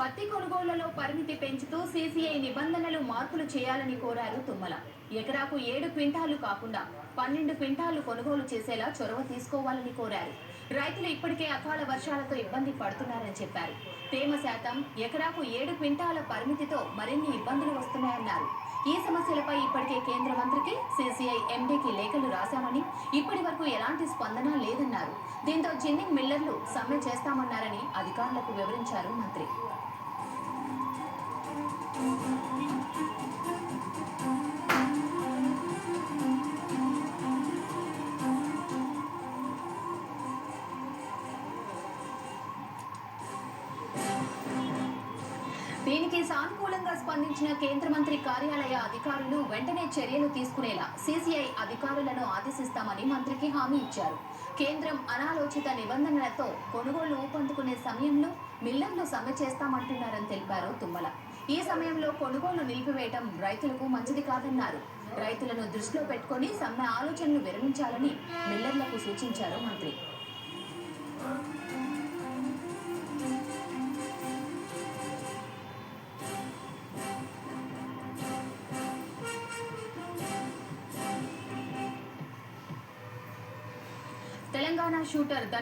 పత్తి కొనుగోళ్ళలో పరిమితి పెంచుతూ సీసీఐ నిబంధనలు మార్పులు చేయాలని కోరారు తుమ్మల. ఎకరాకు ఏడు క్వింటాలు కాకుండా పన్నెండు క్వింటాలు కొనుగోలు చేసేలా చొరవ తీసుకోవాలని కోరారు. రైతులు ఇప్పటికే అకాల వర్షాలతో ఇబ్బంది పడుతున్నారని చెప్పారు. తేమ శాతం ఎకరాకు ఏడు క్వింటాల పరిమితితో మరిన్ని ఇబ్బందులు వస్తున్నాయన్నారు. ఈ సమస్యలపై ఇప్పటికే కేంద్ర మంత్రికి సీసీఐ ఎండీకి లేఖలు రాశామని ఇప్పటి వరకు ఎలాంటి స్పందన లేదన్నారు. దీంతో జిన్నింగ్ మిల్లర్లు సమ్మె చేస్తామన్నారని అధికారులకు వివరించారు మంత్రి. దీనికి సానుకూలంగా స్పందించిన కేంద్ర మంత్రి కార్యాలయ అధికారులు వెంటనే చర్యలు తీసుకునేలా సీసీఐ అధికారులను ఆదేశిస్తామని మంత్రికి హామీ ఇచ్చారు. కేంద్రం అనాలోచిత నిబంధనలతో కొనుగోలు ఊపందుకునే సమయంలో మిల్లర్లు సమ్మె చేస్తామంటున్నారని తెలిపారు తుమ్మల. ఈ సమయంలో కొనుగోలు నిలిపివేయటం రైతులకు మంచిది కాదన్నారు. రైతులను దృష్టిలో పెట్టుకొని సమ్మె ఆలోచనలు విరమించాలని మిల్లర్లకు సూచించారు మంత్రి. తెలంగాణ షూటర్ ధన్